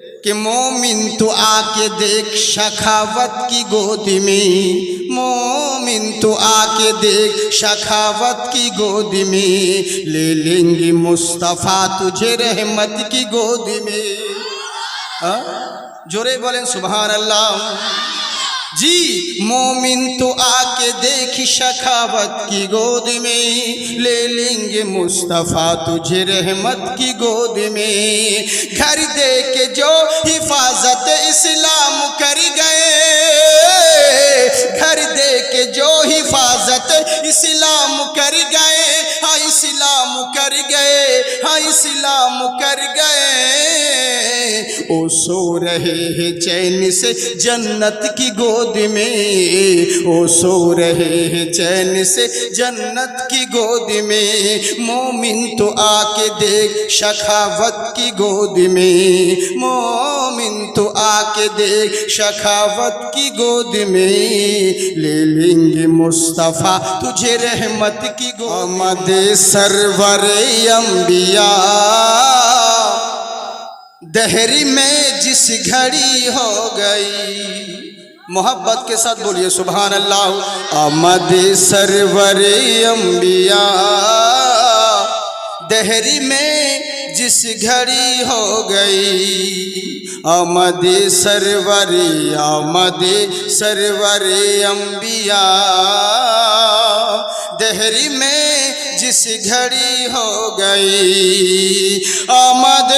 कि मोमिन तो आके देख शखावत की गोदी में मोमिन तो आके देख शखावत की गोदी में ले लेंगे मुस्तफ़ा तुझे रहमत की गोदी में हाँ? जोरे बोलें सुबहान अल्लाह جی مومن تو آ کے دیکھی شکاوت کی گود میں۔ لے لیں گے مصطفیٰ تجھے رحمت کی گود میں۔ گھر دے کے جو حفاظت اسلام کر گئے۔ گھر دے کے جو حفاظت اسلام کر گئے۔ ہاں اسلام کر گئے۔ ہاں اسلام کر گئے۔ او سو رہے ہیں چین سے جنت کی گود میں۔ او سو رہے ہیں چین سے جنت کی گود میں۔ مومن تو آ کے دیکھ شکاوت کی گود میں۔ مومن تو آ کے دیکھ شکاوت کی گود میں۔ لے لیں گے مصطفیٰ تجھے رحمت کی گود مد سرور انبیاء۔ دہری میں جس گھڑی ہو گئی۔ محبت کے ساتھ بولیے، سبحان اللہ۔ آمد سرور انبیاء۔ دہری میں جس گھڑی ہو گئی۔ آمد سرور آمد سرور انبیاء۔ دہری میں جس گھڑی ہو گئی۔ آمد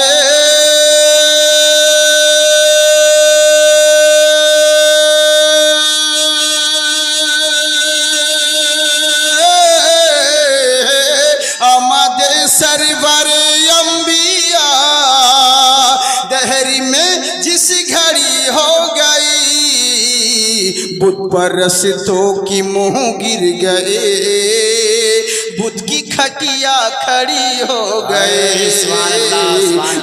बुत पर रस्तों की मुंह गिर गए बुत की खटिया खड़ी हो गए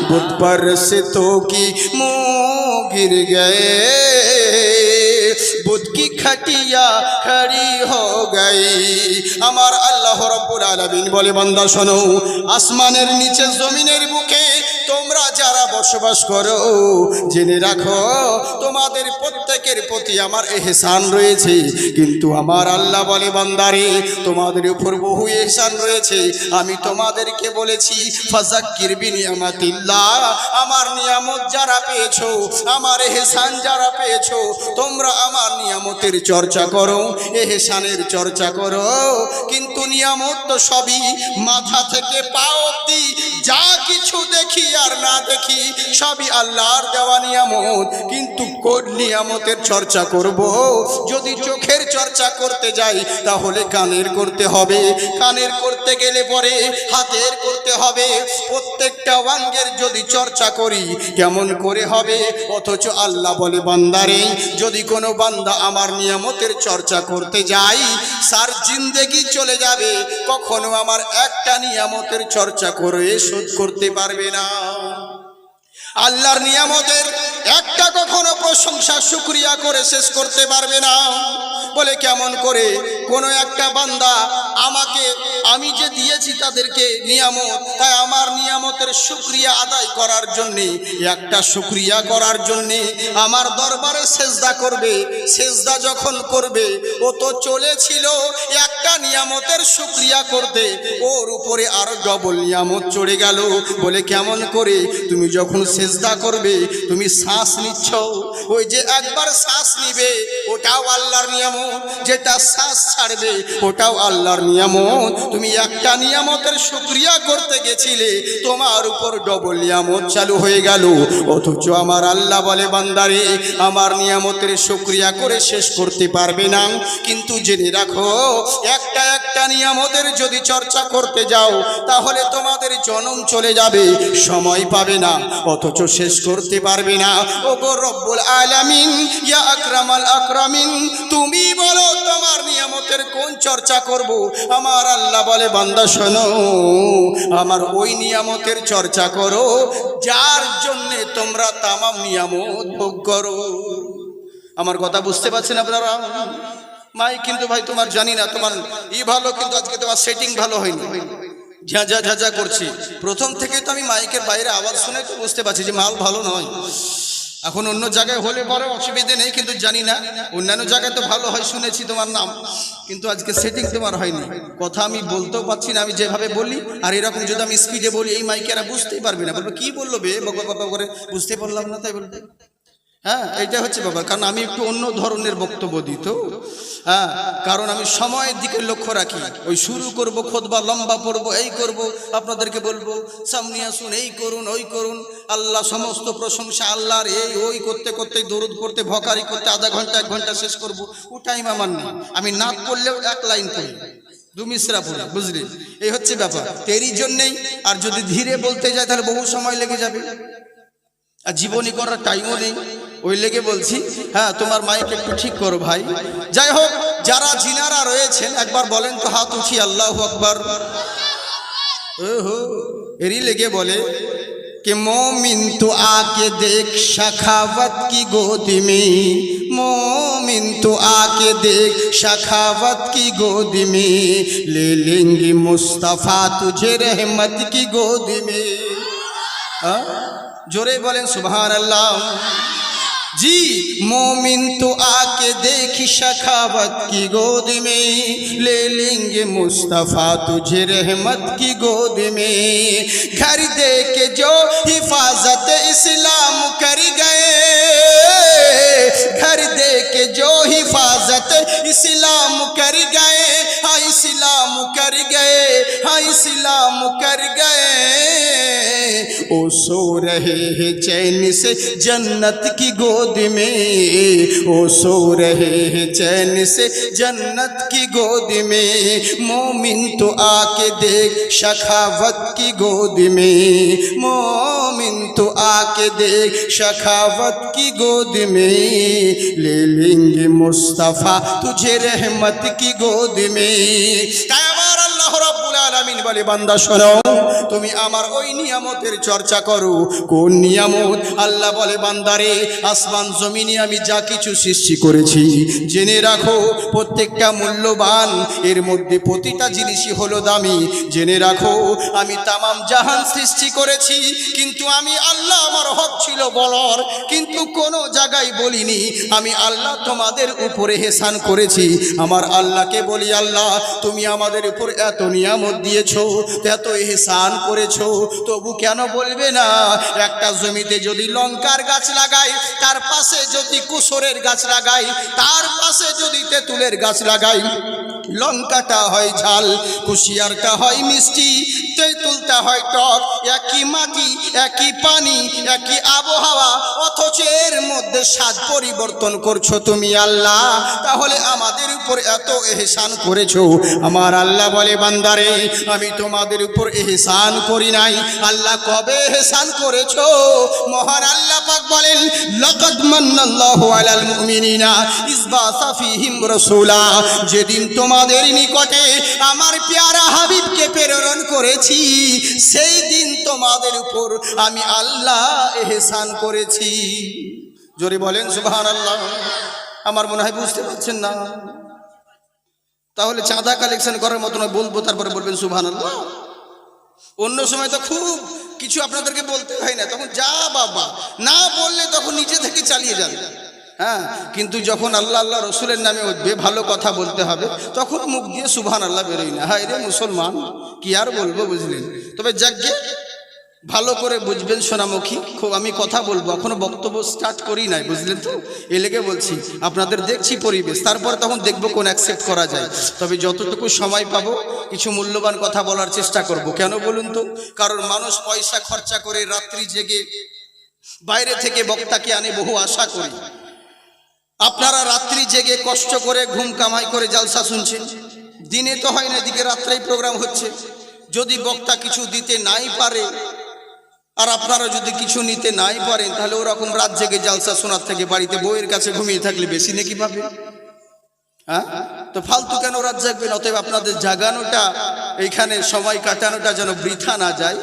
बुत पर रस्तों की मुंह गिर गए बुत की खटिया खड़ी हो गई আমার আল্লাহ রব্বুল আলামিন বলে বান্দা শোনো আসমানের নিচে জমিনের বুকে তোমরা যারা বসবাস করো। জেনে রাখো, তোমাদের প্রত্যেকের প্রতি আমার এহসান রয়েছে। কিন্তু আমার আল্লাহ বলে, বান্দারে, তোমাদের উপর বহু এহসান রয়েছে। আমি তোমাদেরকে বলেছি ফাজাক্কির বিনিয়ামাতিল্লাহ, আমার নিয়ামত যারা পেয়েছ, আমার এহসান যারা পেয়েছ, তোমরা আমার নিয়ামতের চর্চা করো, এহসানের চর্চা করো। কিন্তু নিয়ামত তো সবই মাথা থেকে পা অব্দি যা কিছু দেখি আর না দেখি সবই আল্লাহর দেওয়া নিয়ামত। কিন্তু কোন নিয়ামতের চর্চা করব? যদি চোখের চর্চা করতে যাই, তাহলে কানের করতে হবে। কানের করতে গেলে পরে হাতের করতে হবে। প্রত্যেকটা অঙ্গের যদি চর্চা করি, কেমন করে হবে? অথচ আল্লাহ বলে বান্দারে যদি কোনো বান্দা আমার নিয়ামতের চর্চা করতে যাই সার জিন্দেগি চলে যাবে। কখনো আমার একটা নিয়ামতের চর্চা করে শোধ করতে পারবে না। আল্লাহর নিয়ামতের একটা কখনো প্রশংসা, শুক্রিয়া করে শেষ করতে পারবে না। বলে কেমন করে কোনো একটা বান্দা আমাকে, আমি যে দিয়েছি তাদেরকে নিয়ামত, তাই আমার নিয়ামতের শুক্রিয়া আদায় করার জন্যে, একটা শুক্রিয়া করার জন্যে আমার দরবারে সেজদা করবে। সেজদা যখন করবে, ও তো চলেছিল একটা নিয়ামতের শুক্রিয়া করতে। ওর উপরে আরও ডবল নিয়ামত চড়ে গেল। বলে কেমন করে? তুমি যখন সেজদা করবে, তুমি শ্বাস নিচ্ছ। ওই যে একবার শ্বাস নিবে, ওটাও আল্লাহর নিয়ামত। যেটা শ্বাস ছাড়বে, ওটাও আল্লাহর নিয়ামত। তুমি একটা নিয়ামতের শুক্রিয়া করতে গেছিলে, তোমার উপর ডবল নিয়ামত চালু হয়ে গেল। অথচ আমার আল্লাহ বলে, বান্দারে, আমার নিয়ামতের শুক্রিয়া করে শেষ করতে পারবে না। কিন্তু জেনে রাখো, একটা একটা নিয়ামতের যদি চর্চা করতে যাও, তাহলে তোমাদের জনম চলে যাবে, সময় পাবে না। অথচ শেষ করতে পারবে না। ও গো রব্বুল আলামিন, ইয়া আকরামাল আকরামিন, তুমি বলো তোমার নিয়ামতের কোন চর্চা করব? আমার আল্লাহ বলে, বান্দা শোনো, আমার ওই নিয়ামতের চর্চা করো, যার জন্যে তোমরা তামাম নিয়ামত ভোগ করো। আমার কথা বুঝতে পারছেন আপনারা? মাই কিন্তু ভাই, তোমার জানি না, তোমার ই ভালো, কিন্তু আজকে তোমার সেটিং ভালো হয়নি। ঝাঁঝা ঝাঁঝা করছি। প্রথম থেকে তো আমি মাইকের বাইরে আওয়াজ শুনে তো বুঝতে পারছি যে মাল ভালো নয়। এখন অন্য জায়গায় হলে পরে অসুবিধে নেই, কিন্তু জানি না। অন্যান্য জায়গায় তো ভালো হয়, শুনেছি তোমার নাম। কিন্তু আজকে সেটিং তোমার হয়নি। কথা আমি বলতেও পারছি না, আমি যেভাবে বলি, আর এরকম যদি আমি স্পিডে বলি, এই মাইকে মাইকেরা বুঝতেই পারবে না। বলবে, কি বলল বে? বাবা বাবা করে, বুঝতে পারলাম না তাই বলবে। হ্যাঁ এইটা হচ্ছে ব্যাপার। কারণ আমি একটু অন্য ধরনের বক্তব্য দিই তো। হ্যাঁ কারণ আমি সময়ের দিকে লক্ষ্য রাখি। ওই শুরু করব, খোদবা লম্বা পড়ব, এই করব, আপনাদেরকে বলব, সামনে আসুন, এই করুন, ওই করুন। আল্লাহ সমস্ত প্রশংসা, আল্লাহর এই, ওই করতে করতে, দরুদ করতে ভকারি করতে, আধা ঘণ্টা, এক ঘণ্টা শেষ করব। ও টাইম আমার নেই। আমি নাক পড়লেও এক লাইন পড়ি, দু মিশ্রা পড়ি বুঝলি এই হচ্ছে ব্যাপার। তেরই জন্যেই আর যদি ধীরে বলতে যায়, তাহলে বহু সময় লেগে যাবে। আর জীবনী করার টাইমও নেই। ওই লেগে বলছি হ্যাঁ তোমার মাইক একটু ঠিক করো ভাই যাই হোক যারা জিনারা রয়েছেন একবার বলেন তো হাত উঠি আল্লাহ আকবার ওহো এরই লেগে বলে कि मोमिन तो आके देख शखावत की गोदी में मोमिन तो आके देख शखावत की गोदी में ले लेंगे मुस्तफ़ा तुझे रहमत की गोदी में हाँ? जोरे बोलें सुबहान अल्लाह جی مومن تو آ کے دیکھی شکاوت کی گود میں، لے لیں گے مصطفیٰ تجھے رحمت کی گود میں۔ گھر دے کے جو حفاظت اسلام کر گئے۔ گھر دے کے جو حفاظت اسلام کر گئے۔ ہاں اسلام کر گئے۔ ہاں اسلام کر گئے۔ او سو رہے ہیں چین سے جنت کی گود میں۔ وہ سو رہے ہیں چین سے جنت کی گود میں۔ مومن تو آ کے دیکھ شکاوت کی گود میں۔ مومن تو آ کے دیکھ شکاوت کی گود میں۔ لے لیں گے مصطفیٰ تجھے رحمت کی گود میں۔ বলে, বান্দা, শোনো, তুমি আমার ওই নিয়ামতের চর্চা করো। কোন নিয়ামত? আল্লাহ বলে বান্দারে আসমান, জমিনে আমি যা কিছু সৃষ্টি করেছি, জেনে রাখো, প্রত্যেকটা মূল্যবান, এর মধ্যে প্রতিটা জিনিসই হলো দামি। জেনে রাখো, আমি তামাম জাহান সৃষ্টি করেছি, কিন্তু আমি আল্লাহ আমার হক ছিল বলার, কিন্তু কোনো জায়গায় বলিনি, আমি আল্লাহ তোমাদের উপরে হেসান করেছি। আমার আল্লাহকে বলি, আল্লাহ, তুমি আমাদের উপর এত নিয়ামত দিয়েছ এত এহসান করেছ, তবু কেন বলবে না? একটা জমিতে যদি লঙ্কার গাছ লাগাই, তার পাশে যদি কুসরের গাছ লাগাই, তার পাশে যদি তেঁতুলের গাছ লাগাই, লঙ্কাটা হয় ঝাল, কুশিয়ারটা হয় মিষ্টি, তেঁতুলটা হয় টক, একই মাটি, একই পানি, একই আবহাওয়া, অথচ এর মধ্যে স্বাদ পরিবর্তন করছ তুমি আল্লাহ। তাহলে আমাদের উপর এত এহসান করেছ। আমার আল্লাহ বলে, বান্দারে, আমি তোমাদের উপর এহসান করি নাই। আল্লাহ কবে এহসান করেছ? মহান আল্লাহ পাক বলেন, লাকাদ মান্নাল্লাহু আলাল মুমিনিনা ইসবাসা ফীহিম রাসূলা। যেদিন তোমাদের নিকটে আমার পেয়ারা হাবিবকে প্রেরণ করেছি, সেই দিন তোমাদের উপর আমি আল্লাহ এহসান করেছি। জোরে বলেন, সুবহানাল্লাহ। আমার মনে হয় বুঝতে পারছেন না। তাহলে চাঁদা কালেকশন করার মতো নয়, বলব, তারপরে বলবেন, সুবহানাল্লাহ। অন্য সময় তো খুব কিছু আপনাদেরকে বলতে হয় না, তখন যা বাবা, না বললে তখন নিজে থেকে চালিয়ে যান হ্যাঁ কিন্তু যখন আল্লাহ আল্লাহ রসুলের নামে উঠবে ভালো কথা বলতে হবে, তখন মুখ দিয়ে সুভান আল্লাহ বেরোই না। হায় রে মুসলমান, কি আর বলব বুঝলেন? তবে যাকে ভালো করে বুঝবেন সোনামুখী। খুব আমি কথা বলব, এখনও বক্তব্য স্টার্ট করি নাই, বুঝলেন তো? এ লেগে বলছি, আপনাদের দেখছি পরিবেশ, তারপর তখন দেখব কোন অ্যাকসেপ্ট করা যায়। তবে যতটুকু সময় পাবো, কিছু মূল্যবান কথা বলার চেষ্টা করব। কেন বলুন তো? কারণ মানুষ পয়সা খরচা করে রাত্রি জেগে বাইরে থেকে বক্তাকে আনে বহু আশা করি। আপনারা রাত্রি জেগে কষ্ট করে ঘুম কামাই করে জালসা শুনছেন? দিনে তো হয় না, এদিকে রাত্রেই প্রোগ্রাম হচ্ছে। যদি বক্তা কিছু দিতে নাই পারে আর আপনারা যদি কিছু নিতে নাই পারেন, তাহলে ওরকম রাত জেগে জালসা শোনার থেকে বাড়িতে বউয়ের কাছে ঘুমিয়ে থাকলে বেশি নাকি পাবে? হ্যাঁ? তো ফালতু কেন রাত জাগবেন? অতএব আপনাদের জাগানোটা, এইখানে সময় কাটানোটা যেন বৃথা না যায়।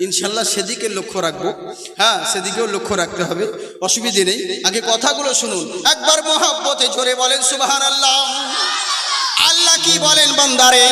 ইনশাল্লাহ সেদিকে লক্ষ্য রাখব। হ্যাঁ সেদিকেও লক্ষ্য রাখতে হবে। অসুবিধে নেই। আগে কথাগুলো শুনুন। একবার মহাব্বতে জোরে বলেন সুবাহান আল্লাহ আল্লাহ কি বলেন বান্দারে?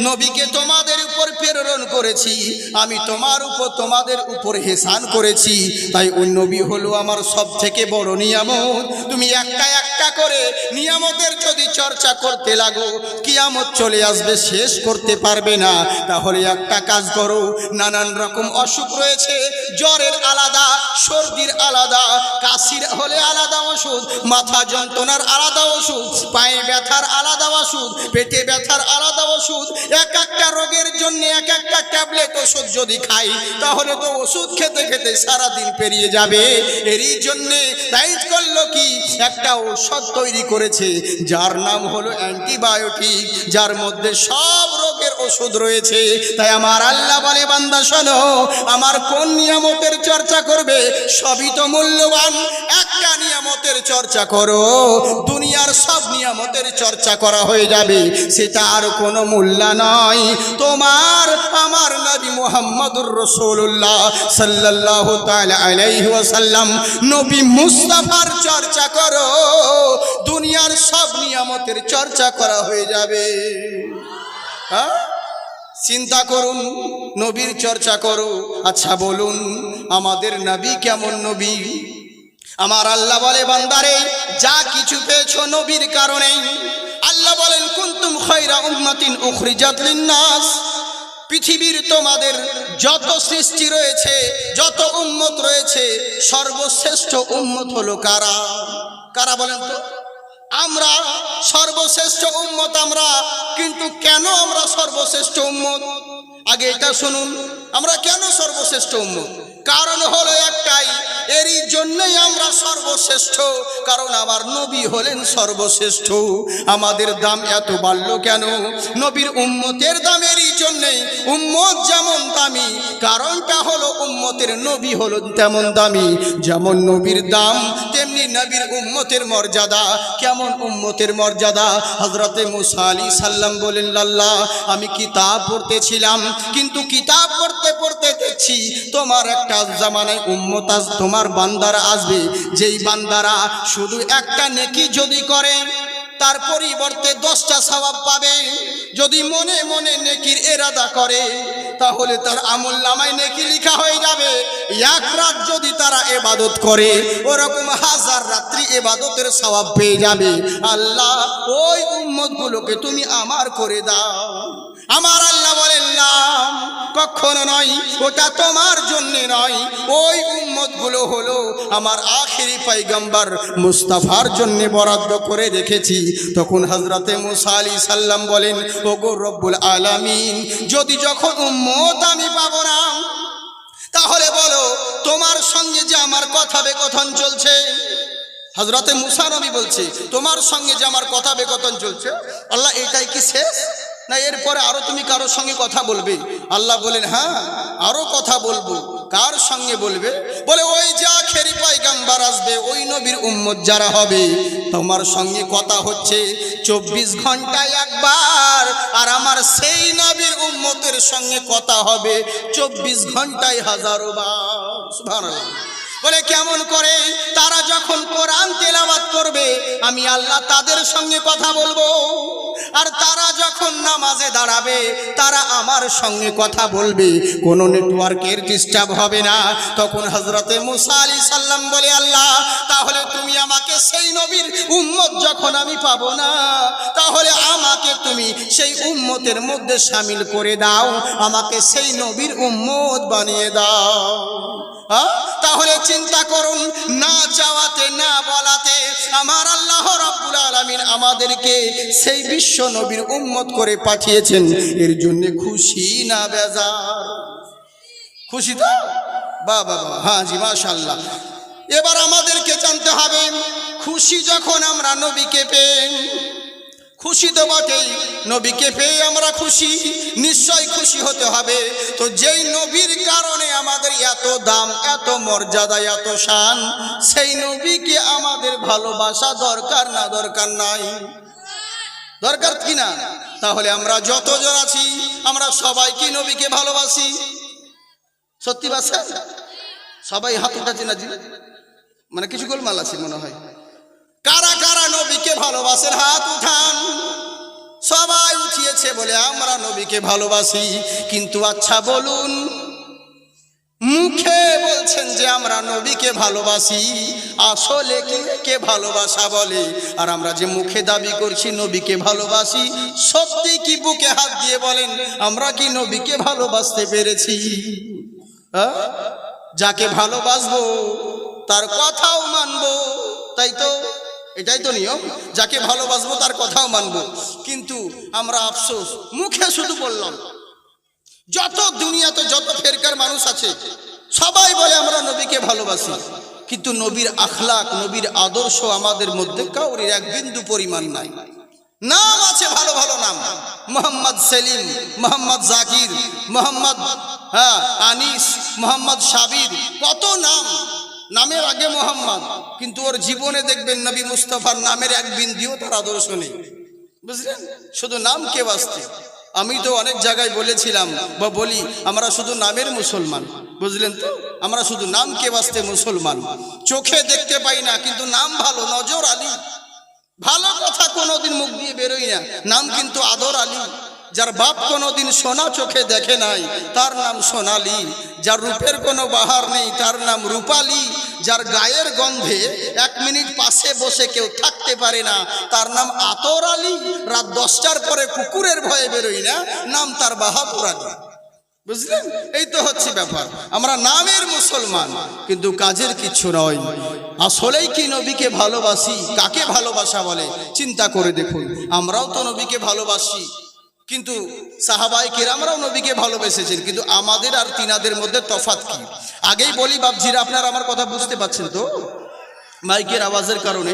নবীকে তোমাদের উপর প্রেরণ করেছি, আমি তোমার উপর, তোমাদের উপর হেসান করেছি। তাই ওই নবী হলো আমার সব থেকে বড় নিয়ামত। তুমি একটা একটা করে নিয়ামতের যদি চর্চা করতে লাগো, কিয়ামত চলে আসবে, শেষ করতে পারবে না। তাহলে একটা কাজ করো, নানান রকম অসুখ রয়েছে, জ্বরের আলাদা, সর্দির আলাদা, কাশির হলে আলাদা ওষুধ, মাথা যন্ত্রণার আলাদা ওষুধ, পায়ে ব্যথার আলাদা ওষুধ পেটে ব্যথার আলাদা ওষুধ, এক একটা রোগের জন্য এক একটা ট্যাবলেট ওষুধ যদি খাই, তাহলে তো ওষুধ খেতে খেতে সারাদিন পেরিয়ে যাবে। এরই জন্যে তাই করল কি? একটা ঔষধ তৈরি করেছে, যার নাম হলো অ্যান্টিবায়োটিক, যার মধ্যে সব রোগের ওষুধ রয়েছে। তাই আমার আল্লাহ বলে, বান্দা শোনো, আমার কোন নিয়ামতের চর্চা করবে? সবই তো মূল্যবান। চর্চা করো। দুনিয়ার সব নিয়ামতের চর্চা করা হয়ে যাবে। সেটা আর কোনো মূল্য নয় তোমার, আমার নবী মোহাম্মদুর রসুল্লাহ আলাইহি ওয়াসাল্লাম, নবী মুস্তাফার চর্চা করো। দুনিয়ার সব নিয়ামতের চর্চা করা হয়ে যাবে। হ্যাঁ? চিন্তা করুন, নবীর চর্চা করো। আচ্ছা বলুন, আমাদের নবী কেমন নবী? আমার আল্লাহ বলে, বান্দারে, যা কিছু পেয়েছ নবীর কারণে, আল্লাহ বলেন, কুন্তুম খৈরা উম্মাতিন উখরিজাত লিন্নাস। পৃথিবীর তোমাদের যত সৃষ্টি রয়েছে, যত উম্মত রয়েছে, সর্বশ্রেষ্ঠ উম্মত হলো কারা? কারা বলেন তো? আমরা সর্বশ্রেষ্ঠ উম্মত আমরা, কিন্তু কেন আমরা সর্বশ্রেষ্ঠ উম্মত? আগে এটা শুনুন, আমরা কেন সর্বশ্রেষ্ঠ উম্মত? কারণ হলো একটাই এরই জন্যই আমরা সর্বশ্রেষ্ঠ, কারণ আমার নবী হলেন সর্বশ্রেষ্ঠ। আমাদের দাম এত বাড়ল কেন? নবীর উম্মতের দাম এরই জন্যেই, উম্মত যেমন দামি, কারণটা হলো উম্মতের নবী হলো তেমন দামি। যেমন নবীর দাম, তেমনি নবীর উম্মতের মর্যাদা। কেমন উম্মতের মর্যাদা? হজরতে মুসা আলী সাল্লাম বলেন লাল্লাহ আমি কিতাব পড়তেছিলাম, কিন্তু কিতাব পড়তে পড়তে দেখছি, তোমার একটা জামানায় উম্মত তোমার বান্দারা আসবে। যেই বান্দারা শুধু একটা নেকি যদি করে, তার পরিবর্তে দশটা স্বভাব পাবে। যদি মনে মনে নেকির এরাদা করে, তাহলে তার আমল নামায় নেকি লেখা হয়ে যাবে। এক রাত যদি তারা এবাদত করে, ওরকম হাজার রাত্রি এবাদতের স্বভাব পেয়ে যাবে। আল্লাহ, ওই উম্মতগুলোকে তুমি আমার করে দাও। আমার আল্লাহ বলেন নাম কখনো নয়, ওটা তোমার জন্য নয়। ওই উম্মতগুলো হলো আমার আখেরি পাইগাম্বার মুস্তাফার জন্য বরাদ্দ করে রেখেছি। তখন হজরতে মুসা আলী সাল্লাম বলেন, ওগো রব্বুল আলামিন, যদি যখন উম্মত আমি পাবো না, তাহলে বলো, তোমার সঙ্গে যে আমার কথা বেকথন চলছে। হজরতে মুসা নবী বলছে, তোমার সঙ্গে যে আমার কথা বেকথন চলছে, আল্লাহ এটাই কি শেষ? না, এরপরে আরও তুমি কারোর সঙ্গে কথা বলবে। আল্লাহ বলেন হ্যাঁ আরও কথা বলব। কার সঙ্গে বলবে? বলে, ওই যা খেরি পাইগাম্বার আসবে, ওই নবীর উম্মত যারা হবে, তোমার সঙ্গে কথা হচ্ছে চব্বিশ ঘন্টায় একবার, আর আমার সেই নবীর উম্মতের সঙ্গে কথা হবে চব্বিশ ঘন্টায় হাজারো বার। বলে, কেমন করে? তারা যখন কোরআন তেলাওয়াত করবে, আমি আল্লাহ তাদের সঙ্গে কথা বলব। আর তারা যখন নামাজে দাঁড়াবে, তারা আমার সঙ্গে কথা বলবে। কোনো নেটওয়ার্কের ডিস্টার্ব হবে না। তখন হজরতে মুসা আলী সাল্লাম বলে, আল্লাহ, তাহলে তুমি আমাকে সেই নবীর উম্মত যখন আমি পাবো না, তাহলে আমাকে তুমি সেই উম্মতের মধ্যে সামিল করে দাও। আমাকে সেই নবীর উম্মত বানিয়ে দাও? তাহলে চিন্তা করুন, না চাওয়াতে, না বলাতে আমার আল্লাহ রাব্বুল আলামিন আমাদেরকে সেই বিশ্ব নবীর উম্মত করে পাঠিয়েছেন। এর জন্য খুশি না বেজার? খুশি তো? বা বাবা হ্যাঁ জি মাশাল্লাহ এবার আমাদেরকে জানতে হবে, খুশি যখন আমরা নবীকে পেয়ে খুশি তো বটেই। নবীকে পেয়ে আমরা খুশি নিশ্চয় খুশি হতে হবে। তো যেই নবীর কারণে আমাদের এত দাম, এত মর্যাদা, এত শান, সেই নবীকে আমাদের ভালোবাসা দরকার না, দরকার নাই। দরকার কি না? তাহলে আমরা যতজন আছি, আমরা সবাই কি নবীকে ভালোবাসি? সত্যি বাসা সবাই হাত উঠাচ্ছে না মানে কিছু গোলমাল আছে মনে হয়। কারা কারা নবীকে ভালোবাসেন? হাত উঠান। সবাই উঠিয়েছে বলে আমরা নবীকে ভালোবাসি। কিন্তু আচ্ছা বলুন, মুখে বলছেন যে আমরা নবীকে ভালোবাসি, আসলে কি ভালোবাসা বলে? আর আমরা যে মুখে দাবি করছি নবীকে ভালোবাসি, সত্যি কি বুকে হাত দিয়ে বলেন, আমরা কি নবীকে ভালোবাসতে পেরেছি? যাকে ভালোবাসবো, তার কথাও মানবো, তাই তো? এটাই তো নিয়ম। যাকে ভালোবাসবো তার কথাও মানবো। কিন্তু আমরা আফসোস, মুখে শুধু বললাম, যত দুনিয়াতে যত ফেরকার মানুষ আছে, সবাই বলে আমরা নবীকে ভালোবাসি। কিন্তু নবীর আখলাক, নবীর আদর্শ আমাদের মধ্যে কাউরির এক বিন্দু পরিমাণ নাই। নাম আছে ভালো ভালো নাম। মোহাম্মদ সেলিম, মোহাম্মদ জাকির, মোহাম্মদ হ্যাঁ আনিস, মোহাম্মদ সাবির, কত নাম নামের আগে মোহাম্মদ, কিন্তু ওর জীবনে দেখবেন নবী মুস্তফার নামের এক বিন্দুও তার আদর্শ নেই। বুঝলেন? শুধু নাম কে বাঁচতে? আমি তো অনেক জায়গায় বলেছিলাম বা বলি, আমরা শুধু নামের মুসলমান। বুঝলেন তো? আমরা শুধু নাম কে বাঁচতে মুসলমান। চোখে দেখতে পাই না, কিন্তু নাম ভালো, নজর আলী। ভালো কথা কোনোদিন মুখ দিয়ে বেরোই না। নাম কিন্তু আদর আলী। যার বাপ কোনোদিন সোনা চোখে দেখে নাই, তার নাম সোনালি। যার রূপের কোনো বাহার নেই, তার নাম রূপালি। যার গায়ের গন্ধে এক মিনিট পাশে বসে কেউ থাকতে পারে না, তার নাম আতর আলী। রাত দশটার পরে কুকুরের ভয়ে বেরোই না, নাম তার বাহাদুর আলী। বুঝলেন? এই তো হচ্ছে ব্যাপার। আমরা নামের মুসলমান, কিন্তু কাজের কিচ্ছু নয়। আসলেই কি নবীকে ভালোবাসি? কাকে ভালোবাসা বলে? চিন্তা করে দেখুন। আমরাও তো নবীকে ভালোবাসি। কিন্তু সাহাবাই কেরামরাও নবীকে ভালোবেসেছেন, কিন্তু আমাদের আর তিনাদের মধ্যে তফাৎ কি? আগেই বলি বাবজিরা আপনার আমার কথা বুঝতে পারছেন তো? মাইকের আওয়াজের কারণে।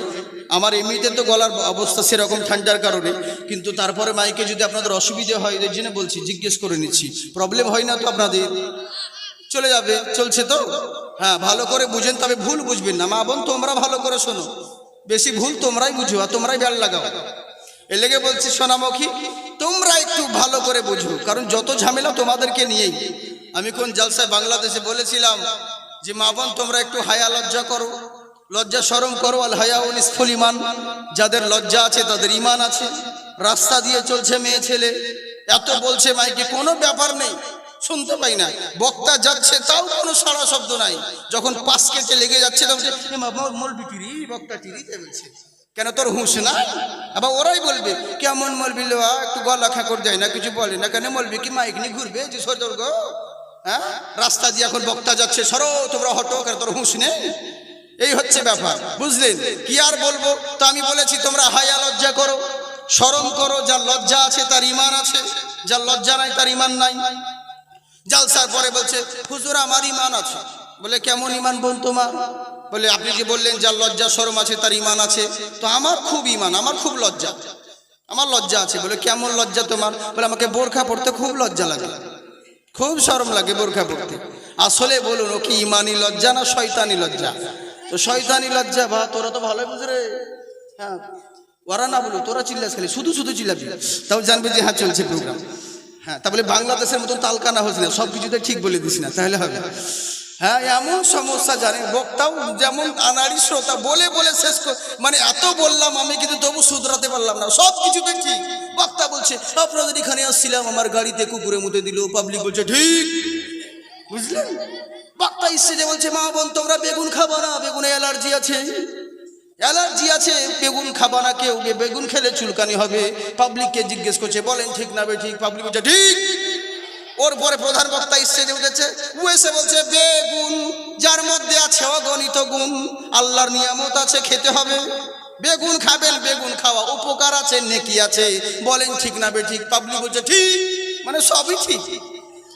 আমার এমনিতে তো গলার অবস্থা সেরকম ঠান্ডার কারণে, কিন্তু তারপরে মাইকে যদি আপনাদের অসুবিধে হয়, এদের জন্য বলছি, জিজ্ঞেস করে নিচ্ছি। প্রবলেম হয় না তো আপনাদের? চলে যাবে, চলছে তো? হ্যাঁ ভালো করে বুঝেন, তবে ভুল বুঝবেন না। মা বোন, তোমরা ভালো করে শোনো। বেশি ভুল তোমরাই বুঝো, আর তোমরাই বেল লাগাও। এ লেগে বলছি সোনামুখী তোমরা একটু ভালো করে বুঝো কারণ যত ঝামেলা তোমাদেরকে নিয়েই। আমি কোন জালসায় বাংলাদেশে বলেছিলাম যে মা বোন তোমরা একটু হায়া লজ্জা করো লজ্জা সরম করো আল হায়া নিষ্ফল ইমান যাদের লজ্জা আছে তাদের ইমান আছে। রাস্তা দিয়ে চলছে মেয়ে ছেলে। এত বলছে মাইকে কোনো ব্যাপার নেই। শুনতে পাই না। বক্তা যাচ্ছে তাও কোনো সারা শব্দ নাই। যখন পাশ কেটে লেগে যাচ্ছে তখন বলছে, "এ মা, মল- মলবি বক্তা টিরিতে বলছে। কেন তোর হুঁশ না? আবার ওরাই বলবে, কেমন মলবি লোয়া? একটু গলা খাকর দেয় না, কিছু বলে না, কেন মলবি কি মাইক নিয়ে ঘুরবে যে সতর্ক হ্যাঁ? রাস্তা দিয়ে এখন বক্তা যাচ্ছে, সরো, তোমরা হটো, কেন তোর হুঁশ নেই? এই হচ্ছে ব্যাপার, বুঝলেন? কি আর বলব? তো আমি বলেছি, তোমরা হায়া লজ্জা করো, শরম করো, যার লজ্জা আছে তার ইমান আছে, যার লজ্জা নাই তার ইমান নাই। জালসার পরে বলছে, হুজুর, আমার ইমান আছে। বলে, কেমন ইমান বোন তোমার? বলে, আপনি যে বললেন যার লজ্জা, শরম আছে, তার ইমান আছে? তো আমার খুব ইমান আমার খুব লজ্জা। আমার লজ্জা আছে। বলে, কেমন লজ্জা তোমার? বলে, আমাকে বোরখা পড়তে খুব লজ্জা লাগে। খুব শরম লাগে বোরখা পড়তে আসলে বলুন, ও কি ইমানি লজ্জা না শয়তানি লজ্জা? তো শয়তানি লজ্জা, বা তোরা তো ভালোই বুঝ রে। হ্যাঁ ওরা না বলো তোরা চিল্লাস খালি, শুধু শুধু চিল্লাবি। তাও জানবে যে হ্যাঁ চলছে প্রোগ্রাম হ্যাঁ তা বলে, বাংলাদেশের মতন তালকানা হচ্ছে না সব কিছুতে ঠিক বলে দিস না, তাহলে হবে। হ্যাঁ এমন সমস্যা জানেন, বক্তাও যেমন আনাড়ি শ্রোতা বলে বলে শেষ কর মানে এত বললাম আমি কিন্তু তবু শুধরাতে পারলাম না। সব কিছুতে ঠিক। বক্তা বলছে, আপনাদের এখানে আসছিলাম, আমার গাড়িতে কুকুরে মুতে দিল পাবলিক বলছে, ঠিক। বুঝলেন? বক্তা ইচ্ছে যে বলছে, মা বোন, তোমরা বেগুন খাব না? বেগুনে অ্যালার্জি আছে? অ্যালার্জি আছে। বেগুন খাবা না কেউ? বেগুন খেলে চুলকানি হবে? পাবলিককে জিজ্ঞেস করছে, বলেন, ঠিক না বে, ঠিক? পাবলিক বলছে, ঠিক। ওর পরে প্রধান বক্তা স্টেজে উঠেছে। ও এসে বলছে, বেগুন, যার মধ্যে আছে অগণিত গুণ, আল্লাহর নিয়ামত আছে, খেতে হবে। বেগুন খাবেন, বেগুন খাওয়া। উপকার আছে, নেকি আছে। বলেন, ঠিক না বে, ঠিক। পাবলিক বলছে, ঠিক মানে সবই ঠিক।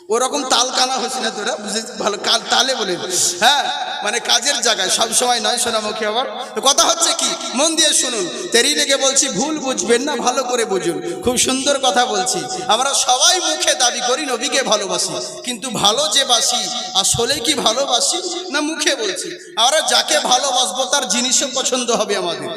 ওরকম তাল কানা হয়েছে না তোরা? বুঝে ভালো কাল তালে বলে হ্যাঁ মানে কাজের জায়গায়। সব সময় নয় সোনামুখী আবার কথা হচ্ছে কি? মন দিয়ে শুনুন। তেরি লেগে বলছি, ভুল বুঝবেন না, ভালো করে বুঝুন। খুব সুন্দর কথা বলছি। আমরা সবাই মুখে দাবি করি, নবীকে ভালোবাসি। কিন্তু ভালো যে বাসি, আসলে কি ভালোবাসি? না মুখে বলছি। আমরা যাকে ভালোবাসবো, তার জিনিসও পছন্দ হবে আমাদের।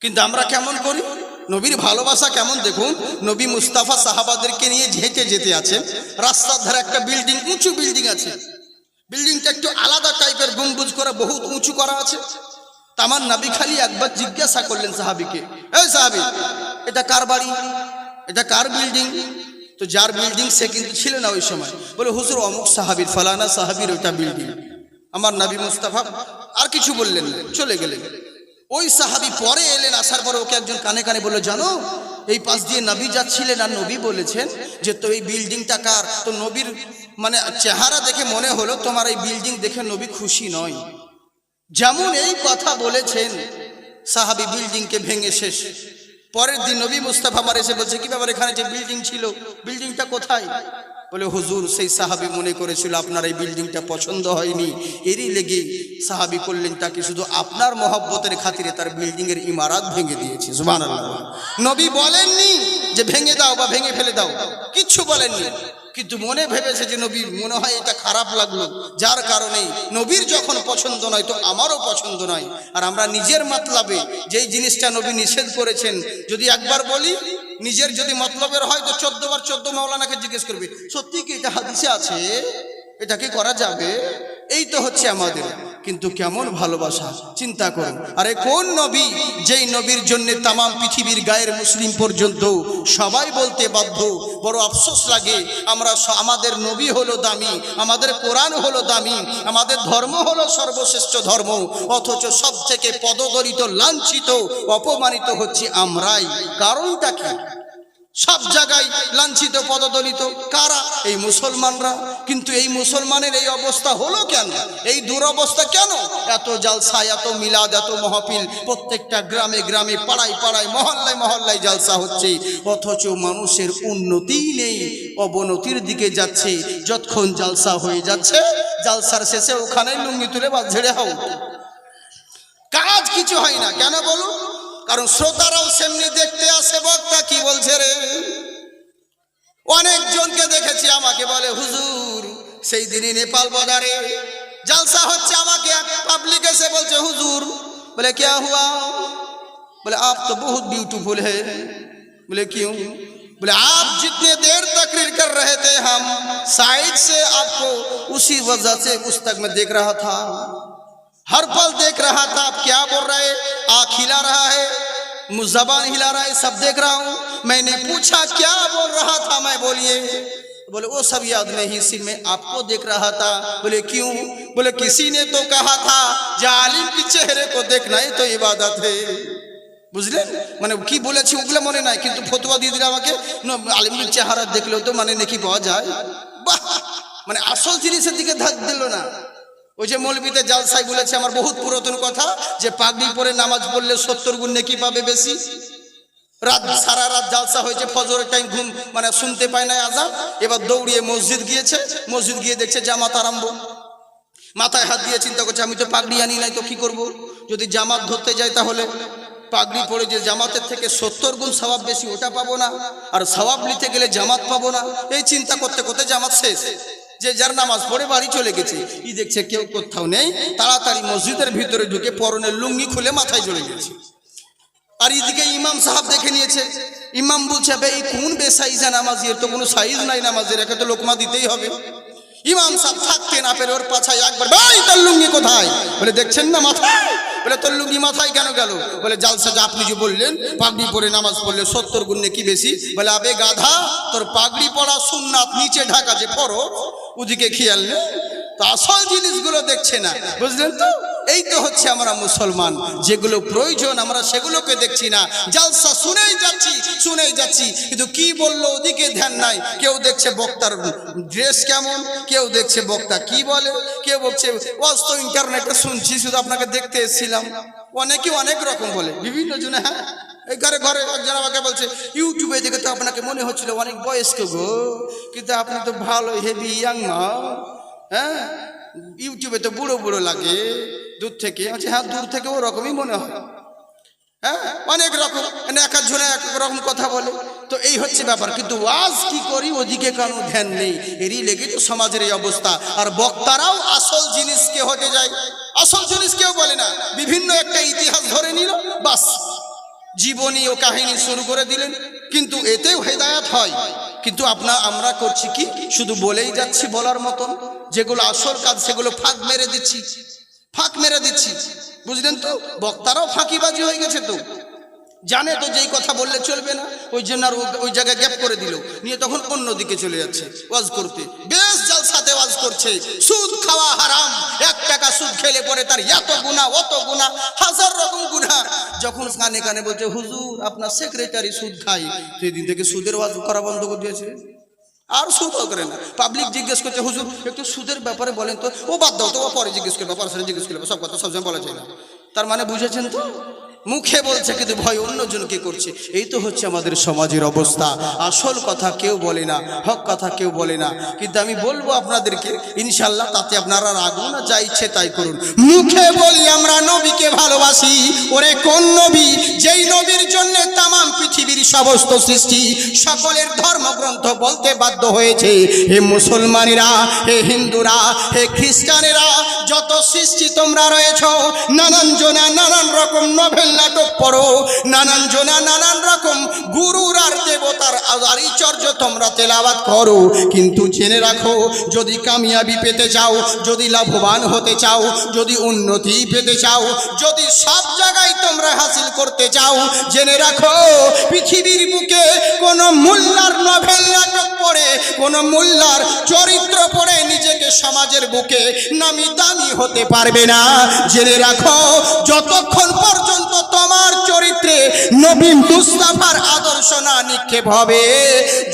কিন্তু আমরা কেমন করি? নবীর ভালোবাসা কেমন দেখুন? নবী মুস্তাফা সাহাবাদেরকে নিয়ে হেঁটে যেতে আছেন। রাস্তার ধারে একটা বিল্ডিং, উঁচু বিল্ডিং আছে। বিল্ডিংটা একটু আলাদা টাইপের, গম্বুজ করা বহুত উঁচু করা আছে। তা আমার নাবি খালি একবার জিজ্ঞাসা করলেন সাহাবিকে, এই সাহাবি, এটা কার বাড়ি? এটা কার বিল্ডিং? তো যার বিল্ডিং সে কিন্তু ছিল না ওই সময়। বলে, হুজুর, অমুক সাহাবির, ফালানা সাহাবির ওইটা বিল্ডিং। আমার নাবি মুস্তাফা আর কিছু বললেন চলে গেলেন। ওই সাহাবি পরে এলেন, আসার পরে ওকে একজন কানে কানে বলল, জানো, এই পাশ দিয়ে নবী যাচ্ছিলেন আর নবী বলেছেন যে, তো এই বিল্ডিংটা কার? তো নবীর মানে চেহারা দেখে মনে হলো, তোমার এই বিল্ডিং দেখে নবী খুশি নয়। যেমন এই কথা বলেছেন সাহাবি, বিল্ডিংকে ভেঙে শেষ। পরের দিন নবী মুস্তাফা আমার এসে বলছে, কি ব্যাপার এখানে যে বিল্ডিং ছিল? বিল্ডিংটা কোথায়? বলে, হুজুর, সেই সাহাবি মনে করেছিল আপনার এই বিল্ডিংটা পছন্দ হয়নি। এরই লেগে সাহাবি করলেন তাকে শুধু আপনার মহব্বতের খাতিরে তার বিল্ডিং এর ইমারাত ভেঙে দিয়েছে। সুবান নবী বলেননি যে, ভেঙে দাও বা ভেঙে ফেলে দাও। কিচ্ছু বলেননি। কিন্তু মনে ভেবেছে যে, নবীর মনে হয় এটা খারাপ লাগল। যার কারণে নবীর যখন পছন্দ নয়, তো আমারও পছন্দ নয়। আর আমরা নিজের মাতলাবে যেই জিনিসটা নবী নিষেধ করেছেন, যদি একবার বলি নিজের যদি মতলবের হয় তো চোদ্দ বার চোদ্দ মাওলানাকে জিজ্ঞেস করবে, সত্যি কি এটা হাদিসে আছে? এটা কি করা যাবে? এই তো হচ্ছে আমাদের। কিন্তু কেমন ভালোবাসা? চিন্তা করুন। আরে কোন নবী যেই নবীর জন্য তামাম পৃথিবীর গায়ের মুসলিম পর্যন্ত সবাই বলতে বাধ্য? বড় আফসোস লাগে। আমরা আমাদের নবী হলো দামি, আমাদের কোরআন হলো দামি, আমাদের ধর্ম হলো সর্বশ্রেষ্ঠ ধর্ম, অথচ সব থেকে লাঞ্ছিত, অপমানিত হচ্ছে আমরাই। কারণটা কি? সব জায়গায় লাঞ্ছিত, পদদলিত। কারা? এই মুসলমানরা। কিন্তু এই মুসলমানের এই অবস্থা হলো কেন? এই দুরবস্থা কেন? এত জালসা, এত মিলাদ, এত মহফিল। প্রত্যেকটা গ্রামে গ্রামে, পাড়ায় পাড়ায়, মহল্লায় মহল্লায় জালসা হচ্ছে। অথচ মানুষের উন্নতিই নেই, অবনতির দিকে যাচ্ছে। যতক্ষণ জালসা হয়ে যাচ্ছে, জালসার শেষে ওখানে লুঙ্গি তুলে বা ঝেড়ে হাও কাজ কিছু হয় না। কেন বলুন? কারণ শ্রোতারাও সেমনি দেখতে আসে، বক্তা কি বলছে রে? অনেকজনকে দেখেছি আমাকে বলে، হুজুর، সেই দিনই নেপাল বর্ডারে জালসা হচ্ছে আমাকে। এক পাবলিক এসে বলছে، হুজুর। بولے کیا ہوا بولے آپ تو بہت بیوٹیفل ہے بولے کیوں بولے آپ جتنے دیر تقریر کر رہے تھے ہم سائڈ سے آپ کو اسی وجہ سے اس تک میں دیکھ رہا تھا ہر پل دیکھ رہا تھا آپ کیا بول رہے آنکھ ہلا رہا ہے زبان ہلا رہا ہے، سب دیکھ رہا ہوں۔ میں نے پوچھا، کیا بول رہا تھا؟ میں بولیے۔ بولے، وہ سب یاد نہیں سی میں آپ کو دیکھ رہا تھا۔ بولے، کیوں؟ بولے، کسی نے تو کہا تھا جالم کے چہرے کو دیکھنا ہی تو عبادت ہے۔ বুঝলেন মানে কি বলেছি ওগুলো মনে নাই কিন্তু ফতুয়া দিয়ে দিলে আমাকে আলিমুল চেহারা দেখলেও তো মানে নাকি পাওয়া যায় বাহ মানে আসল জিনিসের দিকে ধাক دلو না ওই যে মৌলবীতে জালসাই বলেছে আমার বহুত পুরাতন কথা যে পাগড়ি পরে নামাজ পড়লে সত্তর গুণ নেকি পাবে বেশি? রাত সারা রাত জালসা হয়েছে, ফজরের টাইম ঘুম মানে শুনতে পায় না আজাব এবার দৌড়িয়ে মসজিদ গিয়েছে, মসজিদ গিয়ে দেখছে জামাত আরম্ভ। মাথায় হাত দিয়ে চিন্তা করছে, আমি তো পাগড়ি আনি নাই, তো কি করব? যদি জামাত ধরতে যাই তাহলে? পাগড়ি পরে যে জামাতের থেকে সত্তর গুণ সবাব বেশি, ওটা পাবো না। আর স্বভাব নিতে গেলে জামাত পাবো না। এই চিন্তা করতে করতে জামাত শেষ। যে যার নামাজ পড়ে বাড়ি চলে গেছে। ই দেখছে? কেউ কোথাও নেই। তাড়াতাড়ি মসজিদের ভিতরে ঢুকে পরনের লুঙ্গি খুলে মাথায় চলে গেছে। আর এদিকে ইমাম সাহাব দেখে নিয়েছে। ইমাম বলছে ভাই এই কোন বেসাইজা নামাজি? এর তো কোনো সাইজ নাই নামাজের, একে তো লোকমা দিতেই হবে। ইমাম সাহেব থাকতে না পেরে ওর পাছায় একবার, ভাই, তার লুঙ্গি কোথায়? বলে, দেখছেন না মাথায়? বলে, তোর লুঙ্গি মাথায় কেন গেল? বলে, জালসা যা আপনি যে বললেন, পাগড়ি পরে নামাজ পড়লে সত্তর গুণ কি বেশি? বলে, আবে গাধা, তোর পাগড়ি পড়া সুন্নাত নিচে ঢাকা যে পড়ো, ওদিকে খেয়াল নেই তো আসল জিনিসগুলো দেখছে না, বুঝলেন তো? এই তো হচ্ছে আমরা মুসলমান। যেগুলো প্রয়োজন, আমরা সেগুলোকে দেখছি না। জালসা শুনেই যাচ্ছি শুনেই যাচ্ছি। কিন্তু কি বলল ওদিকে ধ্যান নাই। কেউ দেখছে বক্তার ড্রেস কেমন, কেউ দেখছে বক্তা কি বলে, কেউ বলছে, ওয়াজ তো ইন্টারনেটে শুনছি, শুধু আপনাকে দেখতে এসেছিলাম। অনেকে অনেক রকম বলে, বিভিন্ন জনে হ্যাঁ? এই ঘরে ঘরে একজন আমাকে বলছে, ইউটিউবে দেখে তো আপনাকে মনে হচ্ছিল অনেক বয়স্ক গো, কিন্তু আপনি তো ভালো, হেভি ইয়াং মা হ্যাঁ? ইউটিউবে তো বুড়ো বুড়ো লাগে। দূর থেকে আচ্ছা হ্যাঁ দূর থেকে ওরকমই মনে হয়। হ্যাঁ অনেক রকম মানে এক একজনে এক রকম কথা বলে। তো এই হচ্ছে ব্যাপার, কিন্তু ওয়াজ কি করি ওদিকে কোনো ধ্যান নেই। এরই লেগে তো সমাজের এই অবস্থা। আর বক্তারাও আসল জিনিসকে হটে যায়। আসল জিনিস কেউ বলে না। বিভিন্ন একটা ইতিহাস ধরে নিল, বাস। জীবনী ও কাহিনী শুরু করে দিলেন। কিন্তু এতেও হেদায়াত হয়। কিন্তু আপনা, আমরা করছি কি? শুধু বলেই যাচ্ছি বলার মতন। যেগুলো আসল কাজ, সেগুলো ফাঁক মেরে দিচ্ছি। ফাঁক মেরে দিচ্ছি। বুঝলেন তো? বক্তারাও ফাঁকিবাজি হয়ে গেছে তো। জানে তো যেই কথা বললে চলবে না। ওই জন্য আর ওই জায়গায় গ্যাপ করে দিল। নিয়ে তখন অন্য দিকে চলে যাচ্ছে ওয়াজ করতে। বেশ জালসাতে ওয়াজ করছে। সুদ খাওয়া হারাম। এক টাকা সুদ খেলে পরে তার এত গুণা অত গুণা হাজার রকম গুণা যখন কানে কানে বলছে, হুজুর, আপনার সেক্রেটারি সুদ খাই সেদিন থেকে সুদের ওয়াজ করা বন্ধ করে দিয়েছে। আর সুদ করে না। পাবলিক জিজ্ঞেস করছে, হুজুর, একটু সুদের ব্যাপারে বলেন তো। ও বাদ দাও তো, ও পরে জিজ্ঞেস করবে, পরে জিজ্ঞেস করবে। সব কথা সবসময় বলা যায় না। তার মানে বুঝেছেন তো? মুখে বলছে, কিন্তু ভয় অন্যজনকে করছে। এই তো হচ্ছে আমাদের সমাজের অবস্থা। আসল কথা কেউ বলে না, হক কথা কেউ বলে না। কিন্তু আমি বলব আপনাদেরকে ইনশাল্লাহ তাতে আপনারা রাগুন না যা ইচ্ছে তাই করুন। মুখে বলি, আমরা নবীকে ভালোবাসি। ওরে কোন নবী? যেই নবীর জন্য তামাম পৃথিবীর সমস্ত সৃষ্টি সকলের ধর্মগ্রন্থ বলতে বাধ্য হয়েছে। হে মুসলমানেরা, হে হিন্দুরা, হে খ্রিস্টানেরা যত সৃষ্টি তোমরা রয়েছ, নানান জনা নানান রকম নভেল নাটক পড়ো, নানান জনা নানান রকম গুরুর আর দেবতার আচার্য তোমরা তেলাবাত করো। কিন্তু জেনে রাখো, যদি কামিয়াবি পেতে চাও, যদি লাভবান হতে চাও, যদি উন্নতি পেতে চাও, যদি সব জায়গায় তোমরা হাসিল করতে চাও, জেনে রাখো, পৃথিবীর বুকে কোন মোল্লার নভেল নাটক পড়ে, কোন মোল্লার চরিত্র পড়ে, নিজেকে সমাজের বুকে নামি দামি হতে পারবে না। জেনে রাখো, যতক্ষণ পর্যন্ত তোমার চরিত্রে নবীন মুস্তাফার আদর্শ না নিক্ষেপ হবে,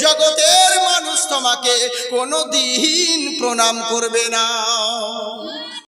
জগতের মানুষ তোমাকে কোনো দিন প্রণাম করবে না।